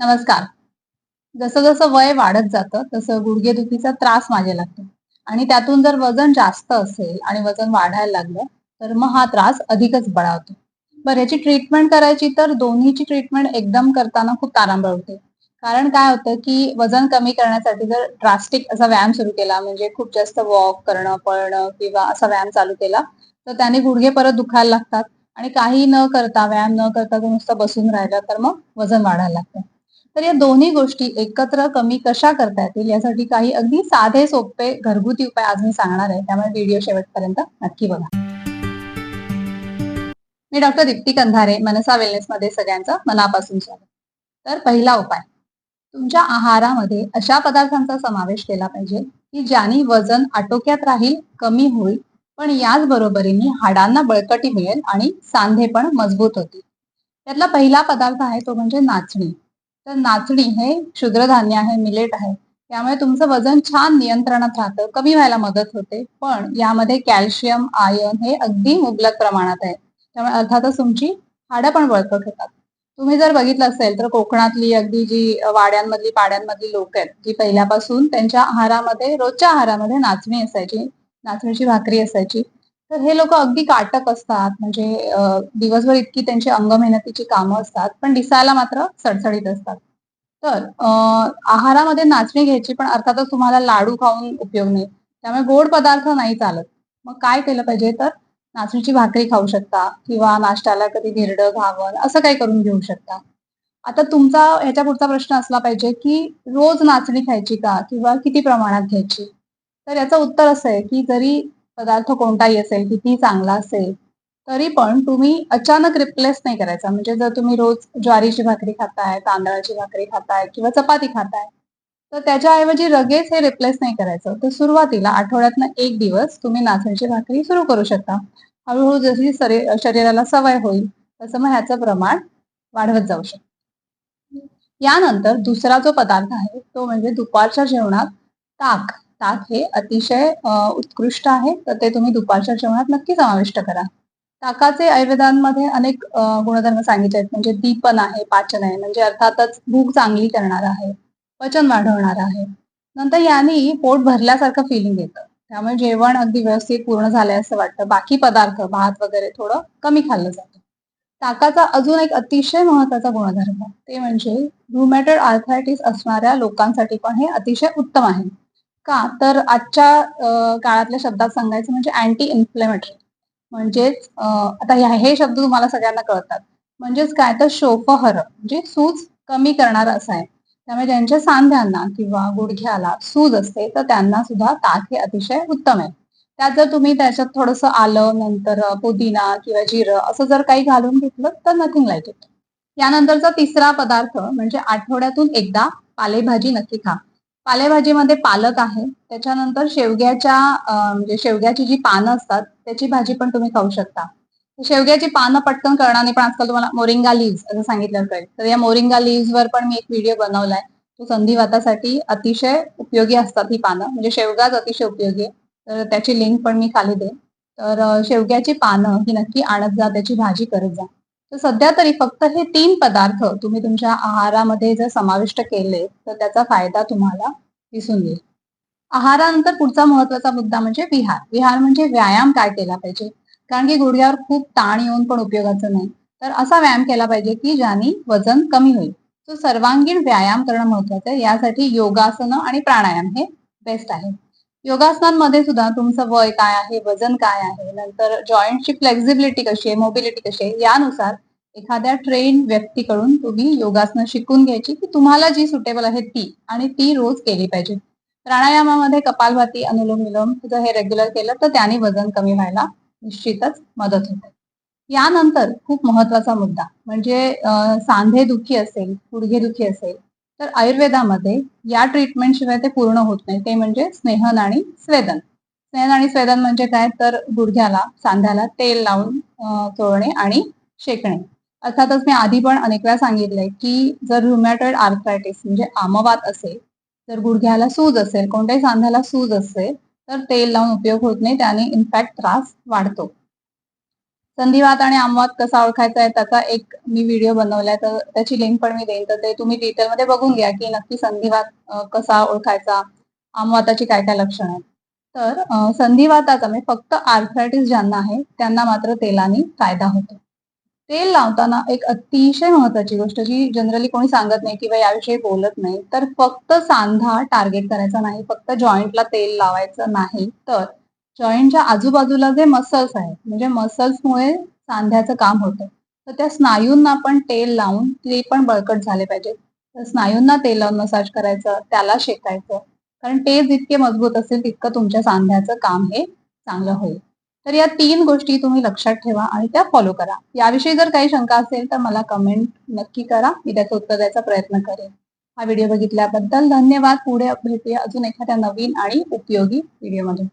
नमस्कार. जसं जसं वय वाढत जातं, तसं गुडघेदुखीचा त्रास मागे लागतो आणि त्यातून जर वजन जास्त असेल आणि वजन वाढायला लागलं, तर मग हा त्रास अधिकच बळावतो. बरं याची ट्रीटमेंट करायची तर दोन्हीची ट्रीटमेंट एकदम करताना खूप तारांबळ होते. कारण काय होतं, की वजन कमी करण्यासाठी जर ड्रास्टिक असा व्यायाम सुरू केला, म्हणजे खूप जास्त वॉक करणं, पळणं किंवा असा व्यायाम चालू केला, तर त्याने गुडघे परत दुखायला लागतात आणि काही न करता, व्यायाम न करता जर नुसतं बसून राहिलं, तर मग वजन वाढायला लागतं. तर या दोन्ही गोष्टी एकत्र कमी कशा करता येतील यासाठी काही अगदी साधे सोपे घरगुती उपाय आज मी सांगणार आहे. त्यामुळे व्हिडिओ शेवटपर्यंत नक्की बघा. मी डॉक्टर दीप्ती कंधारे मनसा वेलनेस मध्ये सगळ्यांचं मनापासून स्वागत. तर पहिला उपाय तुमच्या आहारामध्ये अशा पदार्थांचा समावेश केला पाहिजे की ज्यानी वजन आटोक्यात राहील कमी होईल पण याच बरोबरीने हाडांना बळकटी मिळेल आणि सांधे पण मजबूत होतील. त्यातला पहिला पदार्थ आहे तो म्हणजे नाचणी. तर नाचणी हे क्षुद्रधान्य आहे मिलेट आहे. त्यामुळे तुमचं वजन छान नियंत्रणात राहतं कमी व्हायला मदत होते. पण यामध्ये कॅल्शियम आयर्न हे अगदी मुबलक प्रमाणात आहे. त्यामुळे अर्थातच तुमची हाडं पण बळकट होतात. तुम्ही जर बघितलं असेल तर कोकणातली अगदी जी वाड्यांमधली पाड्यांमधली लोक आहेत जी पहिल्यापासून त्यांच्या आहारामध्ये रोजच्या आहारामध्ये नाचणी असायची नाचणीची भाकरी असायची. तर हे लोक अगदी काटक असतात. म्हणजे दिवसभर इतकी त्यांची अंग मेहनतीची कामं असतात पण दिसायला मात्र सडसडीत असतात. तर आहारामध्ये नाचणी घ्यायची पण अर्थातच तुम्हाला लाडू खाऊन उपयोग नाही. त्यामुळे गोड पदार्थ नाही चालत. मग काय केलं पाहिजे? तर नाचणीची भाकरी खाऊ शकता किंवा नाश्त्याला कधी धिरडं घावन असं काही करून घेऊ शकता. आता तुमचा ह्याच्या पुढचा प्रश्न असला पाहिजे की रोज नाचणी खायची का? किंवा किती प्रमाणात घ्यायची? तर याचं उत्तर असं आहे की जरी पदार्थ कोणताही असेल किती चांगला असेल तरी पण तुम्ही अचानक रिप्लेस नाही करायचा. म्हणजे जर तुम्ही रोज ज्वारीची भाकरी खाताय तांदळाची भाकरी खाताय किंवा चपाती खाताय तर त्याच्याऐवजी लगेच हे रिप्लेस नाही करायचं. तर सुरुवातीला आठवड्यातनं एक दिवस तुम्ही नाचणीची भाकरी सुरू करू शकता. हळूहळू जशी शरीराला सवय होईल तसं मग ह्याचं प्रमाण वाढवत जाऊ शकतं. यानंतर दुसरा जो पदार्थ आहे तो म्हणजे दुपारच्या जेवणात ताक. ताक हे अतिशय उत्कृष्ट आहे. तर ते तुम्ही दुपारच्या जेवणात नक्की समाविष्ट करा. ताकाचे आयुर्वेदांमध्ये अनेक गुणधर्म सांगितले आहेत. म्हणजे दीपन आहे पाचन आहे. म्हणजे अर्थातच भूक चांगली करणार आहे पचन वाढवणार आहे. नंतर याने पोट भरल्यासारखं फिलिंग येतं. त्यामुळे जेवण अगदी व्यवस्थित पूर्ण झालंय असं वाटतं. बाकी पदार्थ भात वगैरे थोडं कमी खाल्लं जातं. ताकाचा अजून एक अतिशय महत्त्वाचा गुणधर्म ते म्हणजे रुमॅटेड आर्थरायटिस असणाऱ्या लोकांसाठी पण हे अतिशय उत्तम आहे. का? तर आजच्या काळातल्या शब्दात सांगायचं म्हणजे अँटी इन्फ्लेमेटरी म्हणजेच आता हे शब्द तुम्हाला सगळ्यांना कळतात. म्हणजेच काय? तर शोफहर म्हणजे सूज कमी करणार असं आहे त्यामुळे ज्यांच्या सांध्यांना किंवा गुडघ्याला सूज असते तर त्यांना सुद्धा ताक हे अतिशय उत्तम आहे. त्यात जर तुम्ही त्याच्यात थोडस आलं नंतर पुदिना किंवा जिरं असं जर काही घालून घेतलं तर नथिंग लाईक इट यानंतरचा तिसरा पदार्थ म्हणजे आठवड्यातून एकदा पालेभाजी नक्की खा. पालेभाजीमध्ये पालक आहे. त्याच्यानंतर शेवग्याच्या म्हणजे शेवग्याची जी पानं असतात त्याची भाजी पण तुम्ही खाऊ शकता. शेवग्याची पानं पटकन करणार नाही पण आजकाल तुम्हाला मोरिंगा लीव्ज असं सांगितलं कळेल तर या मोरिंगा लीव्ज वर पण मी एक व्हिडिओ बनवलाय. तो संधिवातासाठी अतिशय उपयोगी असतात ही पानं. म्हणजे शेवगाच अतिशय उपयोगी आहे. तर त्याची लिंक पण मी खाली दे तर शेवग्याची पानं ही नक्की आणत जा त्याची भाजी करत जा. तर सध्या तरी फक्त हे तीन पदार्थ तुम्ही तुमच्या आहारामध्ये जर समाविष्ट केले तर त्याचा फायदा तुम्हाला दिसून येईल. आहारानंतर पुढचा महत्त्वाचा मुद्दा म्हणजे विहार. विहार म्हणजे व्यायाम काय केला पाहिजे? कारण की गुडघ्यावर खूप ताण येऊन पण उपयोगाचं नाही. तर असा व्यायाम केला पाहिजे की ज्याने वजन कमी होईल. तो सर्वांगीण व्यायाम करणं महत्वाचं आहे. यासाठी योगासनं आणि प्राणायाम हे बेस्ट आहे. योगासनांमध्ये सुद्धा तुमचं वय काय आहे वजन काय आहे नंतर जॉईंटची फ्लेक्झिबिलिटी कशी आहे मोबिलिटी कशी आहे यानुसार एखाद्या ट्रेन व्यक्तीकडून तुम्ही योगासनं शिकून घ्यायची की तुम्हाला जी सुटेबल आहे ती आणि ती रोज केली पाहिजे. प्राणायामामध्ये कपालभाती अनुलोम विलोम जर हे रेग्युलर केलं तर त्याने वजन कमी व्हायला निश्चितच मदत होते. यानंतर खूप महत्त्वाचा मुद्दा म्हणजे सांधे दुखी असेल गुडघे दुखी असेल तर आयुर्वेदामध्ये या ट्रीटमेंट शिवाय ते पूर्ण होत नाही. ते म्हणजे स्नेहन आणि स्वेदन. स्नेहन आणि स्वेदन म्हणजे काय? तर गुडघ्याला सांध्याला तेल लावून चोळणे आणि शेकणे. अर्थातच मी आधी पण अनेक वेळा सांगितलंय की जर रुमॅटॉइड आर्थरायटिस म्हणजे आमवात असेल जर गुडघ्याला सूज असेल कोणत्याही सांध्याला सूज असेल तर तेल लावून उपयोग होत नाही. त्याने इनफॅक्ट त्रास वाढतो. संधिवात आणि आमवात कसा ओळखायचा आहे त्याचा एक मी व्हिडिओ बनवलाय. तर त्याची लिंक पण मी देईन. तर ते तुम्ही डिटेलमध्ये बघून घ्या की नक्की संधिवात कसा ओळखायचा आमवाताची काय काय लक्षणं आहेत. तर संधिवाताचा म्हणजे फक्त आर्थरायटिस ज्यांना आहे त्यांना मात्र तेलाने फायदा होतो. तेल लावताना एक अतिशय महत्वाची गोष्ट जी जनरली कोणी सांगत नाही किंवा याविषयी बोलत नाही तर फक्त सांधा टार्गेट करायचा नाही फक्त जॉईंटला तेल लावायचं नाही. तर जॉईंटच्या आजूबाजूला जे मसल्स आहेत म्हणजे मसल्समुळे सांध्याचं काम होतं. तर त्या स्नायूंना पण तेल लावून ते पण बळकट झाले पाहिजे. तर स्नायूंना तेल लावून मसाज करायचं त्याला शेकायचं. कारण ते जितके मजबूत असेल तितकं तुमच्या सांध्याचं काम हे चांगलं होईल. तर या तीन गोष्टी तुम्ही लक्षात ठेवा आणि त्या फॉलो करा. याविषयी जर काही शंका असेल तर मला कमेंट नक्की करा. मी त्याचं उत्तर द्यायचा प्रयत्न करेन. हा व्हिडिओ बघितल्याबद्दल धन्यवाद. पुढे भेटूया अजून एखाद्या नवीन आणि उपयोगी व्हिडिओमध्ये